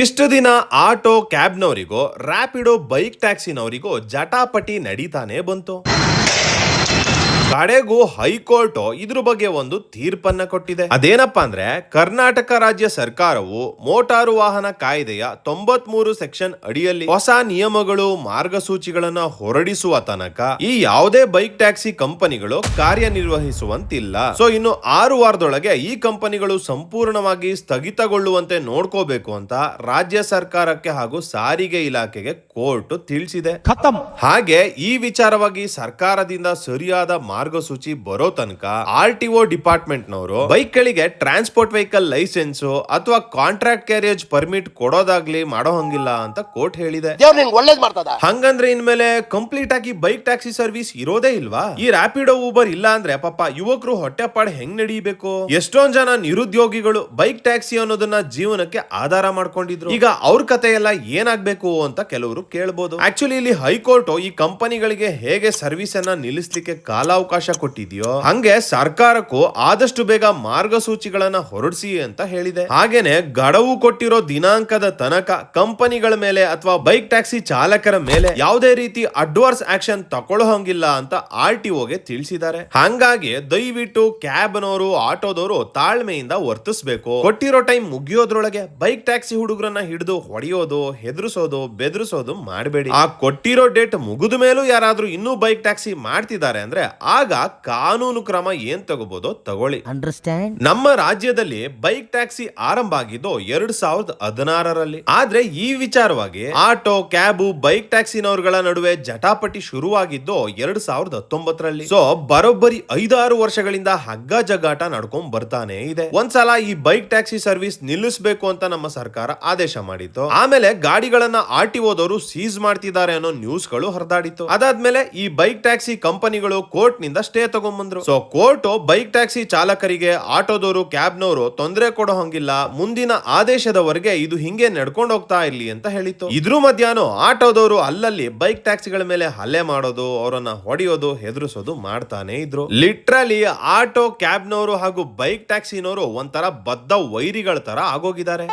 ಇಷ್ಟು ದಿನ ಆಟೋ ಕ್ಯಾಬ್ನವರಿಗೋ ರ್ಯಾಪಿಡೋ ಬೈಕ್ ಟ್ಯಾಕ್ಸಿನವರಿಗೋ ಜಟಾಪಟಿ ನಡೀತಾನೆ ಬಂತು. ಕಡೆಗೂ ಹೈಕೋರ್ಟ್ ಇದ್ರ ಬಗ್ಗೆ ಒಂದು ತೀರ್ಪನ್ನ ಕೊಟ್ಟಿದೆ. ಅದೇನಪ್ಪಾ ಅಂದ್ರೆ ಕರ್ನಾಟಕ ರಾಜ್ಯ ಸರ್ಕಾರವು ಮೋಟಾರು ವಾಹನ ಕಾಯ್ದೆಯ ತೊಂಬತ್ ಮೂರು ಸೆಕ್ಷನ್ ಅಡಿಯಲ್ಲಿ ಹೊಸ ನಿಯಮಗಳು ಮಾರ್ಗಸೂಚಿಗಳನ್ನ ಹೊರಡಿಸುವ ತನಕ ಈ ಯಾವುದೇ ಬೈಕ್ ಟ್ಯಾಕ್ಸಿ ಕಂಪನಿಗಳು ಕಾರ್ಯನಿರ್ವಹಿಸುವಂತಿಲ್ಲ. ಸೊ ಇನ್ನು ಆರು ವಾರದೊಳಗೆ ಈ ಕಂಪನಿಗಳು ಸಂಪೂರ್ಣವಾಗಿ ಸ್ಥಗಿತಗೊಳ್ಳುವಂತೆ ನೋಡ್ಕೋಬೇಕು ಅಂತ ರಾಜ್ಯ ಸರ್ಕಾರಕ್ಕೆ ಹಾಗೂ ಸಾರಿಗೆ ಇಲಾಖೆಗೆ ಕೋರ್ಟ್ ತಿಳಿಸಿದೆ. ಹಾಗೆ ಈ ವಿಚಾರವಾಗಿ ಸರ್ಕಾರದಿಂದ ಸರಿಯಾದ ಮಾರ್ಗ ಮಾರ್ಗಸೂಚಿ ಬರೋ ತನಕ ಆರ್ ಟಿ ಒ ಡಿಪಾರ್ಟ್ಮೆಂಟ್ ನವರು ಬೈಕ್ ಗಳಿಗೆ ಟ್ರಾನ್ಸ್ಪೋರ್ಟ್ ವೆಹಿಕಲ್ ಲೈಸೆನ್ಸ್ ಅಥವಾ ಕಾಂಟ್ರಾಕ್ಟ್ ಕ್ಯಾರೇಜ್ ಪರ್ಮಿಟ್ ಕೊಡೋದಾಗ್ಲಿ ಮಾಡೋ ಹಂಗಿಲ್ಲ ಅಂತ ಕೋರ್ಟ್ ಹೇಳಿದೆ. ಹಂಗಂದ್ರೆ ಇನ್ಮೇಲೆ ಕಂಪ್ಲೀಟ್ ಆಗಿ ಬೈಕ್ ಟ್ಯಾಕ್ಸಿ ಸರ್ವಿಸ್ ಇರೋದೇ ಇಲ್ವಾ? ಈ ರ್ಯಾಪಿಡೋ ಊಬರ್ ಇಲ್ಲ ಅಂದ್ರೆ ಪಾಪ ಯುವಕರು ಹೊಟ್ಟೆಪಾಡ್ ಹೆಂಗ್ ನಡೀಬೇಕು? ಎಷ್ಟೊಂದ್ ಜನ ನಿರುದ್ಯೋಗಿಗಳು ಬೈಕ್ ಟ್ಯಾಕ್ಸಿ ಅನ್ನೋದನ್ನ ಜೀವನಕ್ಕೆ ಆಧಾರ ಮಾಡ್ಕೊಂಡಿದ್ರು. ಈಗ ಅವ್ರ ಕತೆ ಎಲ್ಲ ಏನಾಗ್ಬೇಕು ಅಂತ ಕೆಲವರು ಕೇಳ್ಬೋದು. ಆಕ್ಚುಲಿ ಇಲ್ಲಿ ಹೈಕೋರ್ಟ್ ಈ ಕಂಪನಿಗಳಿಗೆ ಹೇಗೆ ಸರ್ವಿಸ್ ಅನ್ನ ನಿಲ್ಲಿಸ್ಲಿಕ್ಕೆ ಕಾಲಾವಕಾಶ ಕೊಟ್ಟಿದ್ಯೋ? ಹಂಗೆ ಸರ್ಕಾರಕ್ಕೂ ಆದಷ್ಟು ಬೇಗ ಮಾರ್ಗಸೂಚಿಗಳನ್ನ ಹೊರಡಿಸಿ ಅಂತ ಹೇಳಿದೆ. ಹಾಗೇನೆ ಗಡವು ಕೊಟ್ಟಿರೋ ದಿನಾಂಕದ ತನಕ ಕಂಪನಿಗಳ ಮೇಲೆ ಅಥವಾ ಬೈಕ್ ಟ್ಯಾಕ್ಸಿ ಚಾಲಕರ ಮೇಲೆ ಯಾವುದೇ ರೀತಿ ಅಡ್ವಾನ್ಸ್ ಆಕ್ಷನ್ ತಕೊಳ್ಳೋ ಹಂಗಿಲ್ಲ ಅಂತ ಆರ್ ಟಿ ತಿಳಿಸಿದ್ದಾರೆ. ಹಂಗಾಗಿ ದಯವಿಟ್ಟು ಕ್ಯಾಬ್ನವರು ಆಟೋದವರು ತಾಳ್ಮೆಯಿಂದ ವರ್ತಿಸಬೇಕು. ಕೊಟ್ಟಿರೋ ಟೈಮ್ ಮುಗಿಯೋದ್ರೊಳಗೆ ಬೈಕ್ ಟ್ಯಾಕ್ಸಿ ಹುಡುಗರನ್ನ ಹಿಡಿದು ಹೊಡೆಯೋದು, ಹೆದರ್ಸೋದು, ಬೆದರಿಸೋದು ಮಾಡಬೇಡಿ. ಆ ಕೊಟ್ಟಿರೋ ಡೇಟ್ ಮುಗಿದ ಮೇಲೂ ಯಾರಾದ್ರೂ ಇನ್ನೂ ಬೈಕ್ ಟ್ಯಾಕ್ಸಿ ಮಾಡ್ತಿದ್ದಾರೆ ಅಂದ್ರೆ ಆಗ ಕಾನೂನು ಕ್ರಮ ಏನ್ ತಗೋಬಹುದು ತಗೊಳ್ಳಿ. ಅಂಡರ್ಸ್ಟ್ಯಾಂಡ್ ನಮ್ಮ ರಾಜ್ಯದಲ್ಲಿ ಬೈಕ್ ಟ್ಯಾಕ್ಸಿ ಆರಂಭ ಆಗಿದ್ದು ಎರಡ್ ಸಾವಿರದ ಹದಿನಾರರಲ್ಲಿ. ಆದ್ರೆ ಈ ವಿಚಾರವಾಗಿ ಆಟೋ ಕ್ಯಾಬು ಬೈಕ್ ಟ್ಯಾಕ್ಸಿನವರುಗಳ ನಡುವೆ ಜಟಾಪಟಿ ಶುರುವಾಗಿದ್ದು ಎರಡ್ ಸಾವಿರದ ಹತ್ತೊಂಬತ್ತರಲ್ಲಿ. ಸೊ ಬರೋಬ್ಬರಿ ಐದಾರು ವರ್ಷಗಳಿಂದ ಹಗ್ಗ ಜಗ್ಗಾಟ ನಡ್ಕೊಂಡ್ ಬರ್ತಾನೆ ಇದೆ. ಒಂದ್ಸಲ ಈ ಬೈಕ್ ಟ್ಯಾಕ್ಸಿ ಸರ್ವಿಸ್ ನಿಲ್ಲಿಸಬೇಕು ಅಂತ ನಮ್ಮ ಸರ್ಕಾರ ಆದೇಶ ಮಾಡಿತ್ತು. ಆಮೇಲೆ ಗಾಡಿಗಳನ್ನ ಆರ್ ಟಿ ಓದವರು ಸೀಸ್ ಮಾಡ್ತಿದ್ದಾರೆ ಅನ್ನೋ ನ್ಯೂಸ್ಗಳು ಹರಿದಾಡಿತ್ತು. ಅದಾದ್ಮೇಲೆ ಈ ಬೈಕ್ ಟ್ಯಾಕ್ಸಿ ಕಂಪನಿಗಳು ಕೋರ್ಟ್ ನಿಂದ ಸ್ಟೇ ತಗೊಂಡ್ಬಂದ್ರು ಸೊ ಕೋರ್ಟ್ ಬೈಕ್ ಟ್ಯಾಕ್ಸಿ ಚಾಲಕರಿಗೆ ಆಟೋದವರು ಕ್ಯಾಬ್ನವರು ತೊಂದರೆ ಕೊಡೋ ಹಂಗಿಲ್ಲ. ಮುಂದಿನ ಆದೇಶದವರೆಗೆ ಇದು ಹಿಂಗೆ ನಡ್ಕೊಂಡು ಹೋಗ್ತಾ ಇರ್ಲಿ ಅಂತ ಹೇಳಿತ್ತು. ಇದ್ರ ಮಧ್ಯಾಹ್ನ ಆಟೋದವರು ಅಲ್ಲಲ್ಲಿ ಬೈಕ್ ಟ್ಯಾಕ್ಸಿಗಳ ಮೇಲೆ ಹಲ್ಲೆ ಮಾಡೋದು ಅವರನ್ನ ಹೊಡೆಯೋದು ಹೆದರಿಸೋದು ಮಾಡ್ತಾನೆ ಇದ್ರು. ಲಿಟ್ರಲಿ ಆಟೋ ಕ್ಯಾಬ್ನವರು ಹಾಗೂ ಬೈಕ್ ಟ್ಯಾಕ್ಸಿನವರು ಒಂಥರ ಬದ್ಧ ವೈರಿಗಳ ತರ ಆಗೋಗಿದ್ದಾರೆ.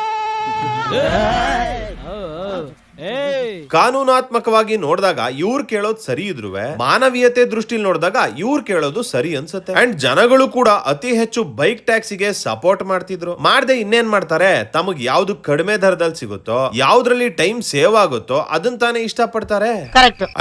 ಕಾನೂನಾತ್ಮಕವಾಗಿ ನೋಡಿದಾಗ ಇವ್ರು ಕೇಳೋದು ಸರಿ ಇದ್ರು ಮಾನವೀಯತೆ ದೃಷ್ಟಿಲಿ ನೋಡಿದಾಗ ಇವ್ರು ಕೇಳೋದು ಸರಿ ಅನ್ಸುತ್ತೆ. ಅಂಡ್ ಜನಗಳು ಕೂಡ ಅತಿ ಹೆಚ್ಚು ಬೈಕ್ ಟ್ಯಾಕ್ಸಿಗೆ ಸಪೋರ್ಟ್ ಮಾಡ್ತಿದ್ರು. ಮಾಡದೆ ಇನ್ನೇನ್ ಮಾಡ್ತಾರೆ? ತಮಗ್ ಯಾವ್ದು ಕಡಿಮೆ ದರದಲ್ಲಿ ಸಿಗುತ್ತೋ ಯಾವ್ದ್ರಲ್ಲಿ ಟೈಮ್ ಸೇವ್ ಆಗುತ್ತೋ ಅದನ್ನ ತಾನೇ ಇಷ್ಟ ಪಡ್ತಾರೆ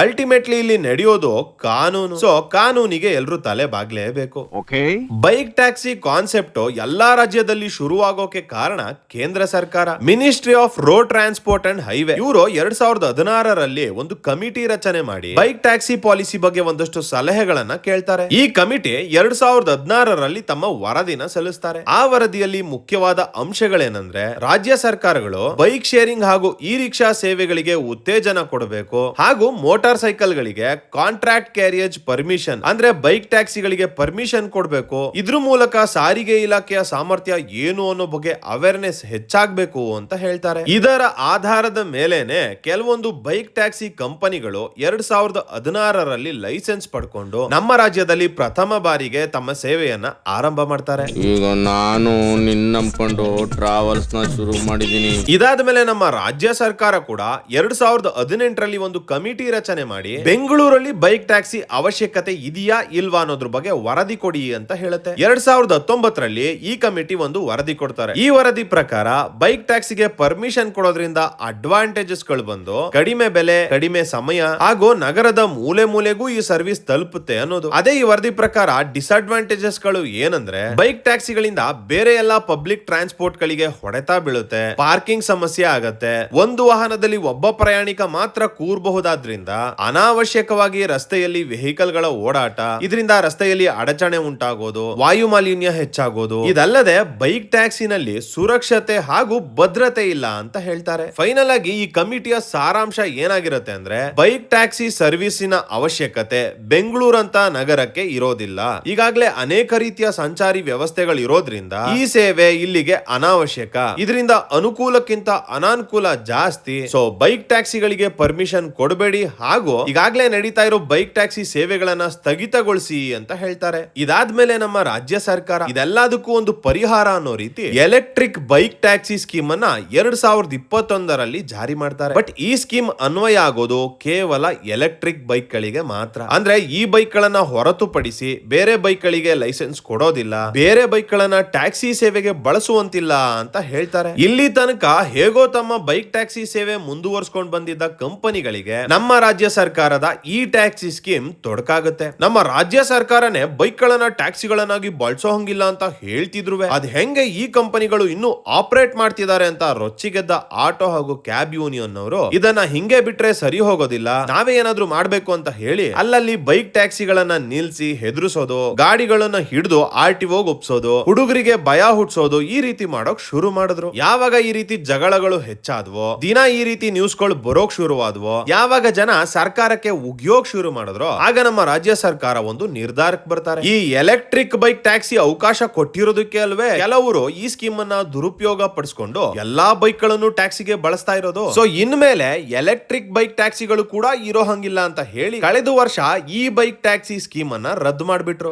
ಅಲ್ಟಿಮೇಟ್ಲಿ ಇಲ್ಲಿ ನಡೆಯೋದು ಕಾನೂನು. ಸೊ ಕಾನೂನಿಗೆ ಎಲ್ರು ತಲೆ ಬಾಗ್ಲೇಬೇಕು. ಓಕೆ ಬೈಕ್ ಟ್ಯಾಕ್ಸಿ ಕಾನ್ಸೆಪ್ಟ್ ಎಲ್ಲಾ ರಾಜ್ಯದಲ್ಲಿ ಶುರುವಾಗೋಕೆ ಕಾರಣ ಕೇಂದ್ರ ಸರ್ಕಾರ. Ministry of road transport and highway ಇವರು ಎರಡ್ ಸಾವಿರದ ಹದಿನಾರರಲ್ಲಿ ಒಂದು ಕಮಿಟಿ ರಚನೆ ಮಾಡಿ ಬೈಕ್ ಟ್ಯಾಕ್ಸಿ ಪಾಲಿಸಿ ಬಗ್ಗೆ ಒಂದಷ್ಟು ಸಲಹೆಗಳನ್ನ ಕೇಳ್ತಾರೆ. ಈ ಕಮಿಟಿ ಎರಡ್ ಸಾವಿರದ ಹದಿನಾರರಲ್ಲಿ ತಮ್ಮ ವರದಿನ ಸಲ್ಲಿಸ್ತಾರೆ. ಆ ವರದಿಯಲ್ಲಿ ಮುಖ್ಯವಾದ ಅಂಶಗಳೇನಂದ್ರೆ ರಾಜ್ಯ ಸರ್ಕಾರಗಳು ಬೈಕ್ ಶೇರಿಂಗ್ ಹಾಗೂ ಇ ರಿಕ್ಷಾ ಸೇವೆಗಳಿಗೆ ಉತ್ತೇಜನ ಕೊಡಬೇಕು ಹಾಗೂ ಮೋಟಾರ್ ಸೈಕಲ್ ಗಳಿಗೆ ಕಾಂಟ್ರಾಕ್ಟ್ ಕ್ಯಾರಿಯೇಜ್ ಪರ್ಮಿಷನ್, ಅಂದ್ರೆ ಬೈಕ್ ಟ್ಯಾಕ್ಸಿಗಳಿಗೆ ಪರ್ಮಿಷನ್ ಕೊಡಬೇಕು. ಇದ್ರ ಮೂಲಕ ಸಾರಿಗೆ ಇಲಾಖೆಯ ಸಾಮರ್ಥ್ಯ ಏನು ಅನ್ನೋ ಬಗ್ಗೆ ಅವೇರ್ನೆಸ್ ಹೆಚ್ಚಾಗಬೇಕು ಅಂತ ಹೇಳ್ತಾರೆ. ಇದರ ಆಧಾರದ ಮೇಲೇನೆ ಕೆಲವೊಂದು ಬೈಕ್ ಟ್ಯಾಕ್ಸಿ ಕಂಪನಿಗಳು ಎರಡ್ ಸಾವಿರದ ಹದಿನಾರರಲ್ಲಿ ಲೈಸೆನ್ಸ್ ಪಡ್ಕೊಂಡು ನಮ್ಮ ರಾಜ್ಯದಲ್ಲಿ ಪ್ರಥಮ ಬಾರಿಗೆ ತಮ್ಮ ಸೇವೆಯನ್ನ ಆರಂಭ ಮಾಡ್ತಾರೆ. ಈಗ ನಾನು ನಿನ್ನಂಕೊಂಡು ಟ್ರಾವೆಲ್ಸ್ನ ಶುರು ಮಾಡಿದೀನಿ ಇದಾದ ಮೇಲೆ ನಮ್ಮ ರಾಜ್ಯ ಸರ್ಕಾರ ಕೂಡ ಎರಡ್ ಸಾವಿರದ ಹದಿನೆಂಟರಲ್ಲಿ ಒಂದು ಕಮಿಟಿ ರಚನೆ ಮಾಡಿ ಬೆಂಗಳೂರಲ್ಲಿ ಬೈಕ್ ಟ್ಯಾಕ್ಸಿ ಅವಶ್ಯಕತೆ ಇದೆಯಾ ಇಲ್ವಾ ಅನ್ನೋದ್ರ ಬಗ್ಗೆ ವರದಿ ಕೊಡಿ ಅಂತ ಹೇಳುತ್ತೆ. ಎರಡ್ ಸಾವಿರದ ಹತ್ತೊಂಬತ್ತರಲ್ಲಿ ಈ ಕಮಿಟಿ ಒಂದು ವರದಿ ಕೊಡ್ತಾರೆ. ಈ ವರದಿ ಪ್ರಕಾರ ಬೈಕ್ ಟ್ಯಾಕ್ಸಿಗೆ ಪರ್ಮಿಷನ್ ಕೊಡೋದ್ರಿಂದ ಅಡ್ವಾಂಟೇಜಸ್ ಗಳು ಬಂದು ಕಡಿಮೆ ಬೆಲೆ, ಕಡಿಮೆ ಸಮಯ ಹಾಗೂ ನಗರದ ಮೂಲೆ ಮೂಲೆಗೂ ಈ ಸರ್ವಿಸ್ ತಲುಪುತ್ತೆ ಅನ್ನೋದು. ಅದೇ ಈ ವರದಿ ಪ್ರಕಾರ ಡಿಸ್ಅಡ್ವಾಂಟೇಜಸ್ಗಳು ಏನಂದ್ರೆ, ಬೈಕ್ ಟ್ಯಾಕ್ಸಿಗಳಿಂದ ಬೇರೆ ಎಲ್ಲಾ ಪಬ್ಲಿಕ್ ಟ್ರಾನ್ಸ್ಪೋರ್ಟ್ ಗಳಿಗೆ ಹೊಡೆತ ಬೀಳುತ್ತೆ, ಪಾರ್ಕಿಂಗ್ ಸಮಸ್ಯೆ ಆಗತ್ತೆ, ಒಂದು ವಾಹನದಲ್ಲಿ ಒಬ್ಬ ಪ್ರಯಾಣಿಕ ಮಾತ್ರ ಕೂರಬಹುದಾದ್ರಿಂದ ಅನಾವಶ್ಯಕವಾಗಿ ರಸ್ತೆಯಲ್ಲಿ ವೆಹಿಕಲ್ಗಳ ಓಡಾಟ, ಇದರಿಂದ ರಸ್ತೆಯಲ್ಲಿ ಅಡಚಣೆ ಉಂಟಾಗೋದು ವಾಯು ಮಾಲಿನ್ಯ ಹೆಚ್ಚಾಗೋದು. ಇದಲ್ಲದೆ ಬೈಕ್ ಟ್ಯಾಕ್ಸಿನಲ್ಲಿ ಸುರಕ್ಷತೆ ಹಾಗೂ ಭದ್ರತೆ ಇಲ್ಲ ಅಂತ ಹೇಳ್ತಾರೆ. ಫೈನಲ್ ಆಗಿ ಈ ಕಮಿಟಿಯ ಸಾರಾಂಶ ಏನಾಗಿರುತ್ತೆ ಅಂದ್ರೆ ಬೈಕ್ ಟ್ಯಾಕ್ಸಿ ಸರ್ವಿಸಿನ ಅವಶ್ಯಕತೆ ಬೆಂಗಳೂರಂತ ನಗರಕ್ಕೆ ಇರೋದಿಲ್ಲ. ಈಗಾಗಲೇ ಅನೇಕ ರೀತಿಯ ಸಂಚಾರಿ ವ್ಯವಸ್ಥೆಗಳು ಇರೋದ್ರಿಂದ ಈ ಸೇವೆ ಇಲ್ಲಿಗೆ ಅನಾವಶ್ಯಕ. ಇದರಿಂದ ಅನುಕೂಲಕ್ಕಿಂತ ಅನಾನುಕೂಲ ಜಾಸ್ತಿ. ಸೊ ಬೈಕ್ ಟ್ಯಾಕ್ಸಿಗಳಿಗೆ ಪರ್ಮಿಷನ್ ಕೊಡಬೇಡಿ ಹಾಗೂ ಈಗಾಗಲೇ ನಡೀತಾ ಇರೋ ಬೈಕ್ ಟ್ಯಾಕ್ಸಿ ಸೇವೆಗಳನ್ನ ಸ್ಥಗಿತಗೊಳಿಸಿ ಅಂತ ಹೇಳ್ತಾರೆ. ಇದಾದ್ಮೇಲೆ ನಮ್ಮ ರಾಜ್ಯ ಸರ್ಕಾರ ಇದೆಲ್ಲದಕ್ಕೂ ಒಂದು ಪರಿಹಾರ ಅನ್ನೋ ರೀತಿ ಎಲೆಕ್ಟ್ರಿಕ್ ಬೈಕ್ ಟ್ಯಾಕ್ಸಿ ಸ್ಕೀಮ್ ಅನ್ನ ಎರಡ್ ಸಾವಿರದ ಇಪ್ಪತ್ತೊಂದರಲ್ಲಿ ಜಾರಿ ಮಾಡ್ತಾರೆ ಬಟ್ ಈ ಸ್ಕೀಮ್ ಅನ್ವಯ ಆಗೋದು ಕೇವಲ ಎಲೆಕ್ಟ್ರಿಕ್ ಬೈಕ್ ಗಳಿಗೆ ಮಾತ್ರ. ಅಂದ್ರೆ ಈ ಬೈಕ್ ಗಳನ್ನ ಹೊರತುಪಡಿಸಿ ಬೇರೆ ಬೈಕ್ ಗಳಿಗೆ ಲೈಸೆನ್ಸ್ ಕೊಡೋದಿಲ್ಲ, ಬೇರೆ ಬೈಕ್ ಗಳನ್ನ ಟ್ಯಾಕ್ಸಿ ಸೇವೆಗೆ ಬಳಸುವಂತಿಲ್ಲ ಅಂತ ಹೇಳ್ತಾರೆ. ಇಲ್ಲಿ ತನಕ ಹೇಗೋ ತಮ್ಮ ಬೈಕ್ ಟ್ಯಾಕ್ಸಿ ಸೇವೆ ಮುಂದುವರ್ಸ್ಕೊಂಡ್ ಬಂದಿದ್ದ ಕಂಪನಿಗಳಿಗೆ ನಮ್ಮ ರಾಜ್ಯ ಸರ್ಕಾರದ ಈ ಟ್ಯಾಕ್ಸಿ ಸ್ಕೀಮ್ ತೊಡಕಾಗುತ್ತೆ. ನಮ್ಮ ರಾಜ್ಯ ಸರ್ಕಾರನೇ ಬೈಕ್ ಗಳನ್ನ ಟ್ಯಾಕ್ಸಿಗಳನ್ನಾಗಿ ಬಳಸೋ ಹಂಗಿಲ್ಲ ಅಂತ ಹೇಳ್ತಿದ್ರು ಅದ್ ಹೆಂಗೆ ಈ ಕಂಪನಿಗಳು ಇನ್ನು ಆಪರೇಟ್ ಮಾಡ್ತಿದ್ದಾರೆ ಅಂತ ರೊಚ್ಚಿಗೆದ್ದ ಆಟೋ ಹಾಗೂ ಕ್ಯಾಬ್ ಯೂನಿಯನ್ ಅವರು ಇದನ್ನ ಹಿಂಗೆ ಬಿಟ್ರೆ ಸರಿ ಹೋಗೋದಿಲ್ಲ, ನಾವೇ ಏನಾದ್ರೂ ಮಾಡ್ಬೇಕು ಅಂತ ಹೇಳಿ ಅಲ್ಲಲ್ಲಿ ಬೈಕ್ ಟ್ಯಾಕ್ಸಿಗಳನ್ನ ನಿಲ್ಸಿ ಹೆದರ್ಸೋದು, ಗಾಡಿಗಳನ್ನ ಹಿಡಿದು ಆರ್ ಟಿ ಒಪ್ಸೋದು, ಹುಡುಗರಿಗೆ ಭಯ ಹುಟ್ಸೋದು ಈ ರೀತಿ ಮಾಡೋಕ್ ಶುರು ಮಾಡಿದ್ರು. ಯಾವಾಗ ಈ ರೀತಿ ಜಗಳಗಳು ಹೆಚ್ಚಾದ್ವೋ, ದಿನ ಈ ರೀತಿ ನ್ಯೂಸ್ಗಳು ಬರೋಕ್ ಶುರುವಾದ್ವೋ, ಯಾವಾಗ ಜನ ಸರ್ಕಾರಕ್ಕೆ ಉಗ್ಯೋಕ್ ಶುರು ಮಾಡಿದ್ರು, ಆಗ ನಮ್ಮ ರಾಜ್ಯ ಸರ್ಕಾರ ಒಂದು ನಿರ್ಧಾರಕ್ಕೆ ಬರ್ತಾರೆ. ಈ ಎಲೆಕ್ಟ್ರಿಕ್ ಬೈಕ್ ಟ್ಯಾಕ್ಸಿ ಅವಕಾಶ ಕೊಟ್ಟಿರೋದಕ್ಕೆ ಅಲ್ವೇ, ಕೆಲವರು ಈ ಸ್ಕೀಮ್ ಅನ್ನ ದುರುಪಯೋಗ ಪಡಿಸ್ಕೊಂಡು ಎಲ್ಲಾ ಬೈಕ್ಗಳನ್ನು ಟ್ಯಾಕ್ಸಿಗೆ ಬಳಸ್ತಾ ಇರೋದು. ಸೊ ಇನ್ಮೇಲೆ ಎಲೆಕ್ಟ್ರಿಕ್ ಬೈಕ್ ಟ್ಯಾಕ್ಸಿಗಳು ಕೂಡ ಇರೋ ಹಂಗಿಲ್ಲ ಅಂತ ಹೇಳಿ ಕಳೆದ ವರ್ಷ ಈ ಬೈಕ್ ಟ್ಯಾಕ್ಸಿ ಸ್ಕೀಮ್ ಅನ್ನ ರದ್ದು ಮಾಡಿಬಿಟ್ರು.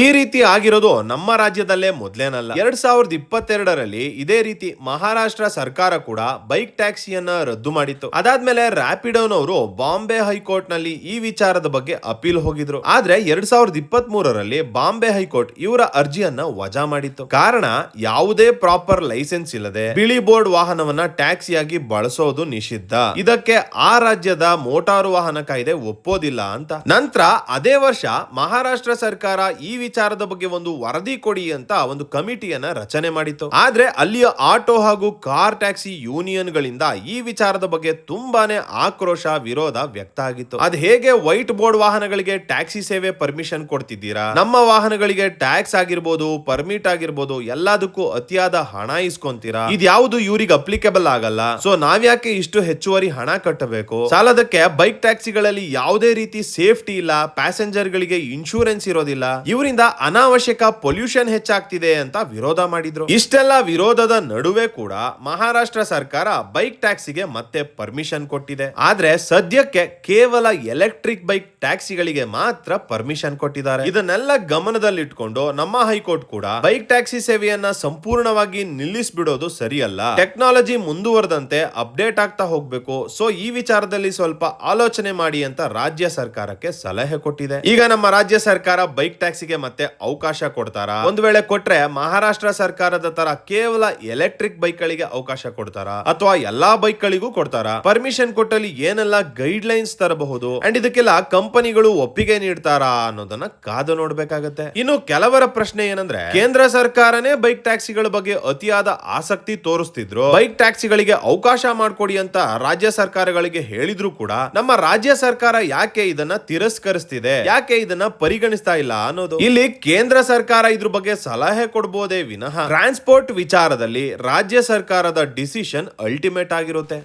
ಈ ರೀತಿ ಆಗಿರೋದು ನಮ್ಮ ರಾಜ್ಯದಲ್ಲೇ ಮೊದ್ಲೇನಲ್ಲ. ಎರಡ್ ಸಾವಿರದ ಇಪ್ಪತ್ತೆರಡರಲ್ಲಿ ಇದೇ ರೀತಿ ಮಹಾರಾಷ್ಟ್ರ ಸರ್ಕಾರ ಕೂಡ ಬೈಕ್ ಟ್ಯಾಕ್ಸಿಯನ್ನ ರದ್ದು ಮಾಡಿತ್ತು. ಅದಾದ್ಮೇಲೆ ರ್ಯಾಪಿಡೋನವರು ಬಾಂಬೆ ಹೈಕೋರ್ಟ್ನಲ್ಲಿ ಈ ವಿಚಾರದ ಬಗ್ಗೆ ಅಪೀಲ್ ಹೋಗಿದ್ರು. ಆದ್ರೆ ಎರಡ್ ಸಾವಿರದ ಇಪ್ಪತ್ತ್ ಮೂರರಲ್ಲಿ ಬಾಂಬೆ ಹೈಕೋರ್ಟ್ ಇವರ ಅರ್ಜಿಯನ್ನ ವಜಾ ಮಾಡಿತ್ತು. ಕಾರಣ ಯಾವುದೇ ಪ್ರಾಪರ್ ಲೈಸೆನ್ಸ್ ಇಲ್ಲದೆ ಬಿಳಿ ಬೋರ್ಡ್ ವಾಹನವನ್ನ ಟ್ಯಾಕ್ಸಿಯಾಗಿ ಬಳಸೋದು ನಿಷಿದ್ಧ. ಇದಕ್ಕೆ ಆ ರಾಜ್ಯದ ಮೋಟಾರು ವಾಹನ ಕಾಯ್ದೆ ಒಪ್ಪೋದಿಲ್ಲ ಅಂತ. ನಂತರ ಅದೇ ವರ್ಷ ಮಹಾರಾಷ್ಟ್ರ ಸರ್ಕಾರ ಈ ವಿಚಾರದ ಬಗ್ಗೆ ಒಂದು ವರದಿ ಕೊಡಿ ಅಂತ ಒಂದು ಕಮಿಟಿಯನ್ನ ರಚನೆ ಮಾಡಿತ್ತು. ಆದ್ರೆ ಅಲ್ಲಿಯ ಆಟೋ ಹಾಗೂ ಕಾರ್ ಟ್ಯಾಕ್ಸಿ ಯೂನಿಯನ್ ಗಳಿಂದ ಈ ವಿಚಾರದ ಬಗ್ಗೆ ತುಂಬಾನೇ ಆಕ್ರೋಶ, ವಿರೋಧ ವ್ಯಕ್ತ ಆಗಿತ್ತು. ಅದ್ ಹೇಗೆ ವೈಟ್ ಬೋರ್ಡ್ ವಾಹನಗಳಿಗೆ ಟ್ಯಾಕ್ಸಿ ಸೇವೆ ಪರ್ಮಿಷನ್ ಕೊಡ್ತಿದ್ದೀರಾ? ನಮ್ಮ ವಾಹನಗಳಿಗೆ ಟ್ಯಾಕ್ಸ್ ಆಗಿರ್ಬೋದು, ಪರ್ಮಿಟ್ ಆಗಿರ್ಬೋದು ಎಲ್ಲದಕ್ಕೂ ಅತಿಯಾದ ಹಣ ಇಸ್ಕೊಂತೀರಾ? ಇದ್ಯಾವುದು ಇವ್ರಿಗೆ ಅಪ್ಲಿಕೇಬಲ್ ಆಗಲ್ಲ. ಸೊ ನಾವ್ಯಾಕೆ ಇಷ್ಟು ಹೆಚ್ಚುವರಿ ಹಣ ಕಟ್ಟಬೇಕು? ಸಾಲದಕ್ಕೆ ಬೈಕ್ ಟ್ಯಾಕ್ಸಿಗಳಲ್ಲಿ ಯಾವುದೇ ರೀತಿ ಸೇಫ್ಟಿ ಇಲ್ಲ ಪ್ಯಾಸೆಂಜರ್ ಗಳಿಗೆ ಇನ್ಶೂರೆನ್ಸ್ ಇರೋದಿಲ್ಲ, ಇವರಿಂದ ಅನಾವಶ್ಯಕ ಪೊಲ್ಯೂಷನ್ ಹೆಚ್ಚಾಗ್ತಿದೆ ಅಂತ ವಿರೋಧ ಮಾಡಿದ್ರು. ಇಷ್ಟೆಲ್ಲ ವಿರೋಧದ ನಡುವೆ ಕೂಡ ಮಹಾರಾಷ್ಟ್ರ ಸರ್ಕಾರ ಬೈಕ್ ಟ್ಯಾಕ್ಸಿಗೆ ಮತ್ತೆ ಪರ್ಮಿಷನ್ ಕೊಟ್ಟಿದೆ. ಆದ್ರೆ ಸದ್ಯಕ್ಕೆ ಕೇವಲ ಎಲೆಕ್ಟ್ರಿಕ್ ಬೈಕ್ ಟ್ಯಾಕ್ಸಿಗಳಿಗೆ ಮಾತ್ರ ಪರ್ಮಿಷನ್ ಕೊಟ್ಟಿದ್ದಾರೆ. ಇದನ್ನೆಲ್ಲ ಗಮನದಲ್ಲಿಟ್ಕೊಂಡು ನಮ್ಮ ಹೈಕೋರ್ಟ್ ಕೂಡ ಬೈಕ್ ಟ್ಯಾಕ್ಸಿ ಸೇವೆಯನ್ನ ಸಂಪೂರ್ಣವಾಗಿ ನಿಲ್ಲಿಸ್ಬಿಡೋದು ಸರಿಯಲ್ಲ. ಟೆಕ್ನಾಲಜಿ ಮುಂದುವರೆದಂತೆ ಅಪ್ಡೇಟ್ ಆಗ್ತಾ ಹೋಗ್ಬೇಕು. ಸೊ ಈ ವಿಚಾರದಲ್ಲಿ ಸ್ವಲ್ಪ ಆಲೋಚನೆ ಮಾಡಿ ಅಂತ ರಾಜ್ಯ ಸರ್ಕಾರಕ್ಕೆ ಸಲಹೆ ಕೊಟ್ಟಿದೆ. ಈಗ ನಮ್ಮ ರಾಜ್ಯ ಸರ್ಕಾರ ಬೈಕ್ ಟ್ಯಾಕ್ಸಿಗೆ ಮತ್ತೆ ಅವಕಾಶ ಕೊಡ್ತಾರಾ? ಒಂದ್ ವೇಳೆ ಕೊಟ್ರೆ ಮಹಾರಾಷ್ಟ್ರ ಸರ್ಕಾರದ ತರ ಕೇವಲ ಎಲೆಕ್ಟ್ರಿಕ್ ಬೈಕ್ ಗಳಿಗೆ ಅವಕಾಶ ಕೊಡ್ತಾರಾ? ಅಥವಾ ಎಲ್ಲಾ ಬೈಕ್ ಗಳಿಗೂ ಕೊಡ್ತಾರಾ? ಪರ್ಮಿಷನ್ ಕೊಟ್ಟಲ್ಲಿ ಏನೆಲ್ಲ ಗೈಡ್ ಲೈನ್ಸ್ ತರಬಹುದು? ಅಂಡ್ ಇದಕ್ಕೆಲ್ಲ ಕಂಪನಿಗಳು ಒಪ್ಪಿಗೆ ನೀಡ್ತಾರಾ ಅನ್ನೋದನ್ನ ಕಾದು ನೋಡ್ಬೇಕಾಗತ್ತೆ. ಇನ್ನು ಕೆಲವರ ಪ್ರಶ್ನೆ ಏನಂದ್ರೆ, ಕೇಂದ್ರ ಸರ್ಕಾರನೇ ಬೈಕ್ ಟ್ಯಾಕ್ಸಿಗಳ ಬಗ್ಗೆ ಅತಿಯಾದ ಆಸಕ್ತಿ ತೋರಿಸ್ತಿದ್ರು. ಬೈಕ್ ಟ್ಯಾಕ್ಸಿಗಳಿಗೆ ಅವಕಾಶ ಮಾಡ್ಕೊಡಿ ಅಂತ ರಾಜ್ಯ ಸರ್ಕಾರಗಳಿಗೆ ಹೇಳಿದ್ರು ಕೂಡ ನಮ್ಮ ರಾಜ್ಯ ಸರ್ಕಾರ ಯಾಕೆ ಇದನ್ನ ತಿರಸ್ಕರಿಸ್ತಿದೆ? ಯಾಕೆ ಇದನ್ನ ಪರಿಗಣಿಸ್ತಾ ಇಲ್ಲ ಅನ್ನೋದು. ಇಲ್ಲಿ ಕೇಂದ್ರ ಸರ್ಕಾರ ಇದ್ರ ಬಗ್ಗೆ ಸಲಹೆ ಕೊಡ್ಬೋದೇ ವಿನಃ ಟ್ರಾನ್ಸ್ಪೋರ್ಟ್ ವಿಚಾರದಲ್ಲಿ ರಾಜ್ಯ ಸರ್ಕಾರದ ಡಿಸಿಷನ್ ಅಲ್ಟಿಮೇಟ್ ಆಗಿರುತ್ತೆ.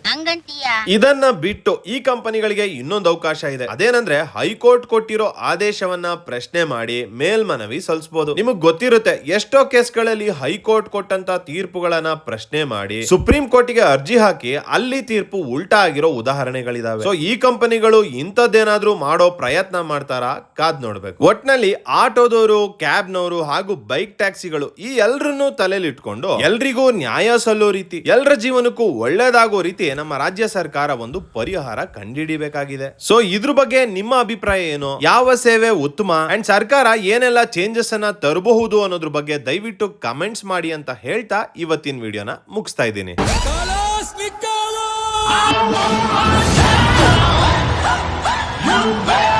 ಇದನ್ನ ಬಿಟ್ಟು ಈ ಕಂಪನಿಗಳಿಗೆ ಇನ್ನೊಂದು ಅವಕಾಶ ಇದೆ. ಅದೇನಂದ್ರೆ ಹೈಕೋರ್ಟ್ ಕೊಟ್ಟಿರೋ ಆದೇಶವನ್ನ ಪ್ರಶ್ನೆ ಮಾಡಿ ಮೇಲ್ಮನವಿ ಸಲ್ಲಿಸಬಹುದು ನಿಮಗ್ ಗೊತ್ತಿರುತ್ತೆ ಎಷ್ಟೋ ಕೇಸ್ಗಳಲ್ಲಿ ಹೈಕೋರ್ಟ್ ಕೊಟ್ಟಂತ ತೀರ್ಪುಗಳನ್ನ ಪ್ರಶ್ನೆ ಮಾಡಿ ಸುಪ್ರೀಂ ಕೋರ್ಟಿಗೆ ಅರ್ಜಿ ಹಾಕಿ ಅಲ್ಲಿ ತೀರ್ಪು ಉಲ್ಟಾ ಆಗಿರೋ ಉದಾಹರಣೆಗಳಿದಾವೆ. ಸೊ ಈ ಕಂಪನಿಗಳು ಇಂಥದ್ದೇನಾದ್ರೂ ಮಾಡೋ ಪ್ರಯತ್ನ ಮಾಡ್ತಾರಾ? ಕಾದ್ ನೋಡ್ಬೇಕು. ಒಟ್ನಲ್ಲಿ ಆಟೋದವರು, ಕ್ಯಾಬ್ನವರು ಹಾಗೂ ಬೈಕ್ ಟ್ಯಾಕ್ಸಿಗಳು ಈ ಎಲ್ರನ್ನೂ ತಲೆಯಲ್ಲಿ ಇಟ್ಕೊಂಡು ಎಲ್ರಿಗೂ ನ್ಯಾಯ ಸಲ್ಲೋ ರೀತಿ ಎಲ್ಲರ ಜೀವನಕ್ಕೂ ಒಳ್ಳೇದಾಗೋ ರೀತಿ ನಮ್ಮ ರಾಜ್ಯ ಸರ್ಕಾರ ಒಂದು ಪರಿಹಾರ ಕಂಡುಹಿಡಿಬೇಕಾಗಿದೆ ಸೊ ಇದ್ರ ಬಗ್ಗೆ ನಿಮ್ಮ ಅಭಿಪ್ರಾಯ ಏನು? ಯಾವ ಸೇವೆ ಉತ್ತಮ? ಅಂಡ್ ಸರ್ಕಾರ ಏನೆಲ್ಲ ಚೇಂಜಸ್ ಅನ್ನ ತರಬಹುದು ಅನ್ನೋದ್ರ ಬಗ್ಗೆ ದಯವಿಟ್ಟು ಕಮೆಂಟ್ಸ್ ಮಾಡಿ ಅಂತ ಹೇಳ್ತಾ ಇವತ್ತಿನ ವಿಡಿಯೋನ ಮುಗಿಸ್ತಾ ಇದ್ದೀನಿ. I want my town. You better.